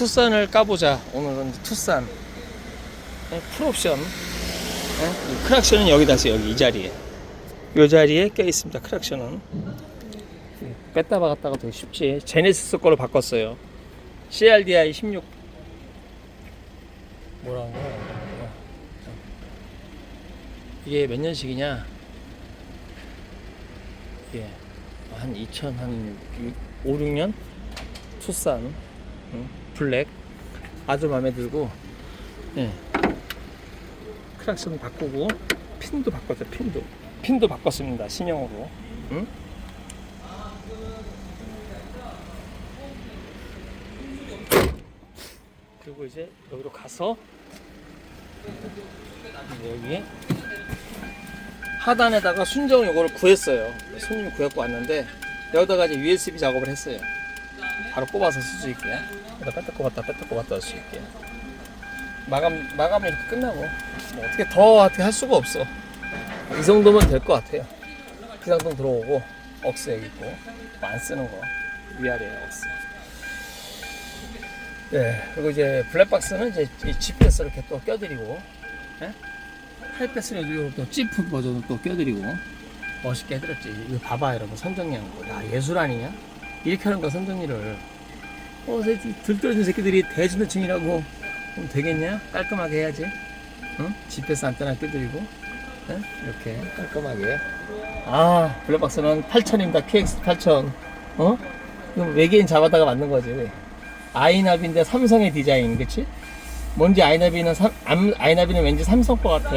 투싼을 까보자. 오늘은 투싼. 네, 풀옵션. 네, 이 크락션은 여기다 있어요. 여기 이 자리에. 이 자리에 껴 있습니다. 크락션은. 뺐다 박았다가 되게 쉽지. 제네시스 걸로 바꿨어요. CRDI 16. 뭐라는 거야? 어. 이게 몇 년식이냐? 예. 한 2000, 한 5, 6년? 투싼. 응? 블랙. 아주 마음에 들고. 예. 크락션 바꾸고, 핀도 바꿨어요, 핀도. 핀도 바꿨습니다, 신형으로. 응? 그리고 이제 여기로 가서 여기 하단에다가 순정 요거를 구했어요. 손님이 구해갖고 왔는데 여기다가 이제 USB 작업을 했어요. 바로 뽑아서 쓸 수 있게. 여기다 뺐다 꼽았다 뺐다 꼽았다 할 수 있게. 마감 마감이 이렇게 끝나고 뭐 어떻게 더 어떻게 할 수가 없어. 이 정도면 될 것 같아요. 기상동 들어오고 억스 여기 있고 뭐안 쓰는 거 위아래에 억스. 네, 그리고 이제 블랙박스는 이제 이 GPS 이렇게 또 껴드리고, 예? 하이패스를 이렇게 또 찌프 버전을 또 껴드리고, 멋있게 해드렸지. 이거 봐봐, 여러분. 거. 야, 예술 아니냐? 이렇게 하는 거, 선정리를. 어, 새 들떨어진 새끼들이 대중대층이라고 그럼 되겠냐? 깔끔하게 해야지. 응? GPS 안테나 껴드리고, 예? 이렇게 깔끔하게. 아, 블랙박스는 8000입니다. KX 8000. 어? 이거 외계인 잡아다가 만든 거지. 아이나비인데 삼성의 디자인, 그치? 뭔지 아이나비는 삼, 암- 아이나비는 왠지 삼성 거 같아.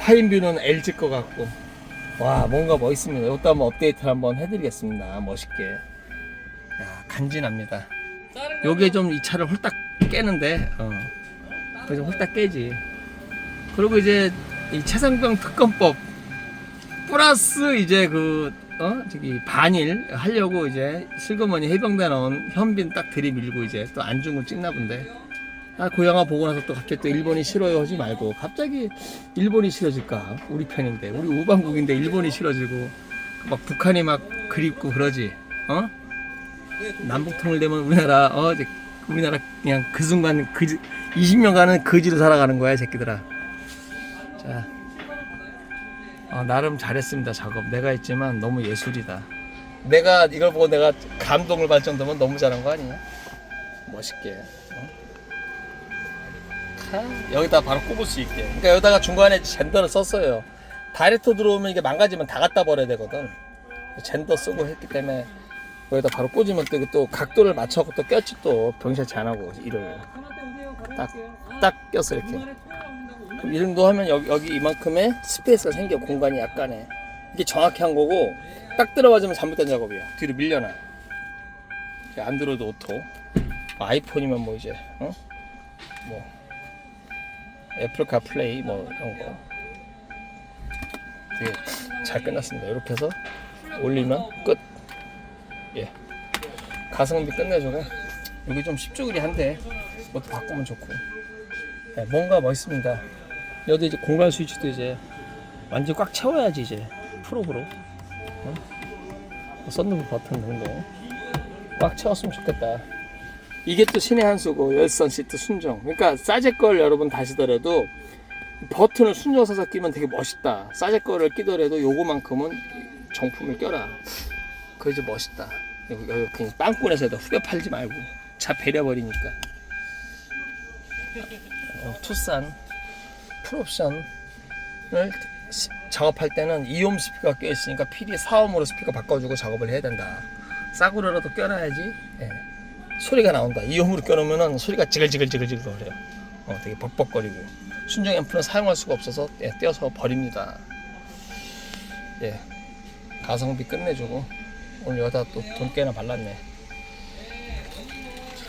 파인뷰는 LG 거 같고. 와, 뭔가 멋있습니다. 이것도 한번 업데이트 한번 해드리겠습니다. 멋있게. 야, 간지납니다. 요게 좀 이 차를 홀딱 깨는데, 어. 그래서 홀딱 깨지. 그리고 이제 이 차상병 특검법 플러스 이제 그 어? 저기 반일 하려고 이제 슬그머니 해병대 나온 현빈 딱 들이밀고 이제 또 안중근 찍나 본데 아, 그 영화 보고 나서 또 갑자기 또 일본이 싫어요 하지 말고 갑자기 일본이 싫어질까? 우리 편인데 우리 우방국인데 일본이 싫어지고 막 북한이 막 그립고 그러지 어? 남북 통일 되면 우리나라 어 이제 우리나라 그냥 그 순간 그 20년간은 거지로 살아가는 거야 이 새끼들아. 자 어, 나름 잘했습니다 작업. 내가 했지만 너무 예술이다. 내가 이걸 보고 내가 감동을 받을 정도면 너무 잘한 거 아니야? 멋있게 어? 타, 여기다 바로 꼽을 수 있게. 그러니까 여기다가 중간에 젠더를 썼어요. 다이렉트 들어오면 이게 망가지면 다 갖다 버려야 되거든. 젠더 쓰고 했기 때문에 여기다 바로 꽂으면 또, 또 각도를 맞춰서 또 꼈지 또 병실치 안 하고 이를 딱, 딱 껴서 이렇게. 그럼 이 정도 하면 여기, 여기 이만큼의 스페이스가 생겨 공간이 약간의. 이게 정확히 한 거고 딱 들어가자면 잘못된 작업이야. 뒤로 밀려나. 안드로이드 오토. 아이폰이면 뭐 이제 어? 뭐 애플 카플레이 뭐 이런 거 되게 잘 끝났습니다 이렇게 해서 올리면 끝 예. 가성비 끝내줘가 여기 좀 10주그리 한데 뭐또 바꾸면 좋고 네, 뭔가 멋있습니다. 여기 이제 공간 스위치도 이제 완전 꽉 채워야지 이제 프로브로 어? 썬루프 버튼 정도 꽉 채웠으면 좋겠다. 이게 또 신의 한 수고 열선 시트 순정. 그러니까 싸제 걸 여러분 다시더라도 버튼을 순정 서서 끼면 되게 멋있다. 싸제 거를 끼더라도 요거만큼은 정품을 껴라. 그게 이제 멋있다. 그냥 빵꾸내서 후벼 팔지 말고 차 배려버리니까. 어, 투싼 풀옵션을 시- 작업할 때는 2옴 스피커가 껴있으니까 PD 4옴으로 스피커 바꿔주고 작업을 해야 된다. 싸구려라도 껴놔야지 예, 소리가 나온다. 2옴으로 껴놓으면 소리가 지글지글지글지글 거려요. 어, 되게 벅벅거리고 순정 앰프는 사용할 수가 없어서 예, 떼어서 버립니다. 예, 가성비 끝내주고 오늘 여기다 또 돈 꽤나 발랐네.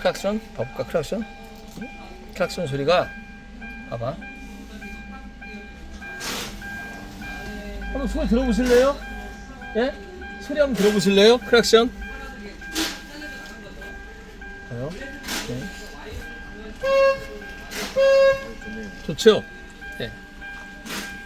크락션 봐볼까 크락션? 클락션 소리가 봐봐 한번 소리 들어보실래요? 예? 소리 한번 들어보실래요? 클락션 봐요 네. 좋죠?